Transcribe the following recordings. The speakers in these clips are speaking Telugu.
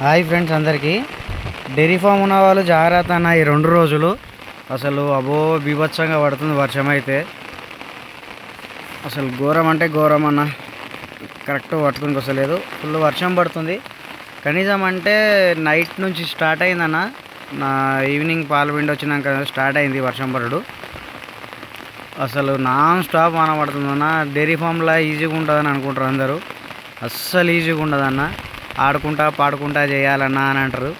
హాయ్ ఫ్రెండ్స్ అందరికీ. డైరీ ఫామ్ ఉన్న వాళ్ళు జాగ్రత్త అన్న ఈ రెండు రోజులు. అసలు అబో బీభత్సంగా పడుతుంది వర్షం అయితే. అసలు ఘోరం అంటే ఘోరం అన్న. కరెక్ట్ పట్టుకుని వస్తలేదు ఫుల్ వర్షం పడుతుంది. కనీసం అంటే నైట్ నుంచి స్టార్ట్ అయిందన్న. నా ఈవినింగ్ పాలపిండి వచ్చినాక స్టార్ట్ అయింది వర్షం పడడు. అసలు నాన్ స్టాప్ అనబడుతుందన్న పడుతుందన్న. డైరీ ఫామ్లో ఈజీగా ఉంటుందని అనుకుంటారు అందరూ. అస్సలు ఈజీగా ఉండదన్న. ఆడుకుంటా పాడుకుంటా చేయాలన్నా అని అంటారు.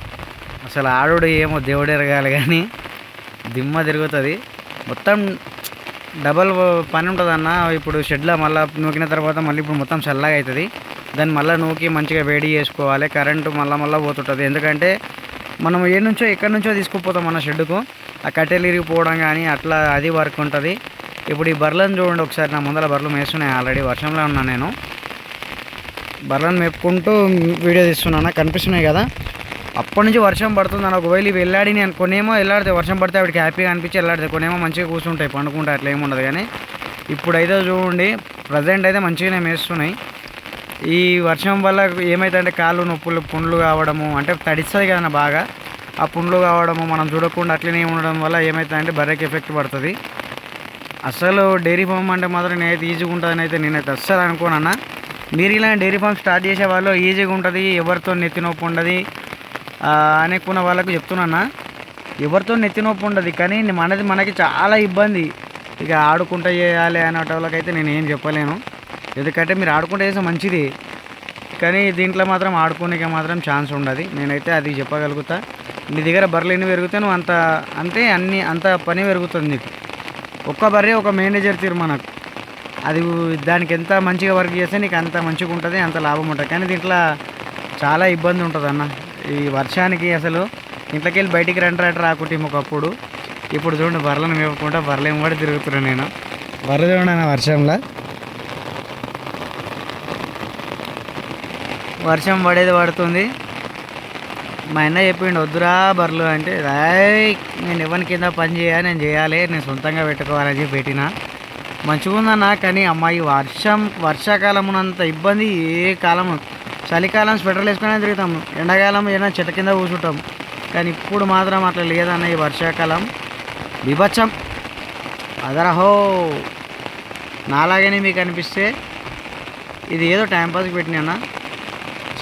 అసలు ఆడుడు ఏమో దేవుడు ఎరగాలి కానీ దిమ్మ తిరుగుతుంది. మొత్తం డబల్ పని ఉంటుందన్న ఇప్పుడు షెడ్లో మళ్ళీ నూకిన తర్వాత మళ్ళీ ఇప్పుడు మొత్తం చల్లగా అవుతుంది దాన్ని మళ్ళీ నూకి మంచిగా వేడి చేసుకోవాలి కరెంటు మళ్ళీ మళ్ళీ పోతుంటుంది. ఎందుకంటే మనం ఏ నుంచో ఎక్కడి నుంచో తీసుకుపోతాం మన షెడ్డుకు ఆ కట్టెలు ఇరిగిపోవడం కానీ అట్లా అది వర్క్ ఉంటుంది. ఇప్పుడు ఈ బర్రెలను చూడండి ఒకసారి నా ముందర బర్రెలు మేస్తున్నాయి ఆల్రెడీ వర్షంలో ఉన్నా నేను. బర్రెలను మెప్పుకుంటూ వీడియో తీస్తున్నాను కనిపిస్తున్నాయి కదా. అప్పటి నుంచి వర్షం పడుతుంది అని ఒకవేళ ఇవి వెళ్ళాడి నేను కొనేమో వెళ్ళాడితే వర్షం పడితే ఆవిడకి హ్యాపీగా అనిపించి వెళ్ళాడితే కొనేమో మంచిగా కూర్చుంటాయి పండుకుంటే అట్లా ఏముండదు కానీ ఇప్పుడైతే చూడండి ప్రజెంట్ అయితే మంచిగానే మేస్తున్నాయి. ఈ వర్షం వల్ల ఏమైతుందంటే కాళ్ళు నొప్పులు పుండ్లు కావడము అంటే తడిస్తుంది కదా బాగా. ఆ పుండ్లు కావడము మనం చూడకుండా అట్లనే ఉండడం వల్ల ఏమవుతుందంటే బర్రెకి ఎఫెక్ట్ పడుతుంది. అసలు డైరీ ఫామ్ అంటే మాత్రం నేనైతే ఈజీగా ఉంటుందని అయితే నేనైతే అస్సలు అనుకోనన్నా. మీరు ఇలా డైరీ ఫామ్ స్టార్ట్ చేసే వాళ్ళు ఈజీగా ఉంటుంది ఎవరితో నెత్తి నొప్పి ఉండదు అనేకున్న అనుకున్న వాళ్ళకు చెప్తున్నా ఎవరితో నెత్తి నొప్పి ఉండదు కానీ మనది మనకి చాలా ఇబ్బంది. ఇక ఆడుకుంటా చేయాలి అనేట వాళ్ళకైతే నేను ఏం చెప్పలేను. ఎందుకంటే మీరు ఆడుకుంటా చేస్తే మంచిది. కానీ దీంట్లో మాత్రం ఆడుకునే మాత్రం ఛాన్స్ ఉండదు. నేనైతే అది చెప్పగలుగుతా. నీ దగ్గర బర్రెలు ఎన్ని పెరిగితే నువ్వు అంత అంతే అన్ని అంత పని పెరుగుతుంది నీకు. ఒక్క బర్రె ఒక మేనేజర్ తీరు మనకు. అది దానికి ఎంత మంచిగా వర్క్ చేస్తే నీకు అంత మంచిగా ఉంటుంది అంత లాభం ఉంటుంది. కానీ దీంట్లో చాలా ఇబ్బంది ఉంటుంది అన్న. ఈ వర్షానికి అసలు ఇంట్లోకి వెళ్ళి బయటికి రండి రండి రాకుంటే ఒకప్పుడు. ఇప్పుడు చూడండి బర్రెలను మేపుకుంటా బర్రెలు కూడా తిరుగుతున్నాను నేను. బర్రె చూడండి అన్న వర్షంలో? వర్షం పడేది పడుతుంది. మా అన్న చెప్పిండు వద్దురా బర్రెలు అంటే నేను ఎవరి కింద పని చేయాలి నేను చేయాలి నేను సొంతంగా పెట్టుకోవాలని చెప్పి పెట్టిన. మంచిగా ఉందన్నా కానీ అమ్మాయి వర్షం వర్షాకాలమునంత ఇబ్బంది ఏ కాలం చలికాలం స్వెటర్లు వేసుకునే తిరుగుతాం. ఎండాకాలం ఏదైనా చెట్ల కింద కూర్చుంటాం. కానీ ఇప్పుడు మాత్రం అట్లా లేదన్న ఈ వర్షాకాలం. విభత్సం అదరహో. నాలాగనే మీకు అనిపిస్తే ఇది ఏదో టైంపాస్కి పెట్టినా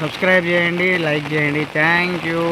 సబ్స్క్రైబ్ చేయండి లైక్ చేయండి. Thank you.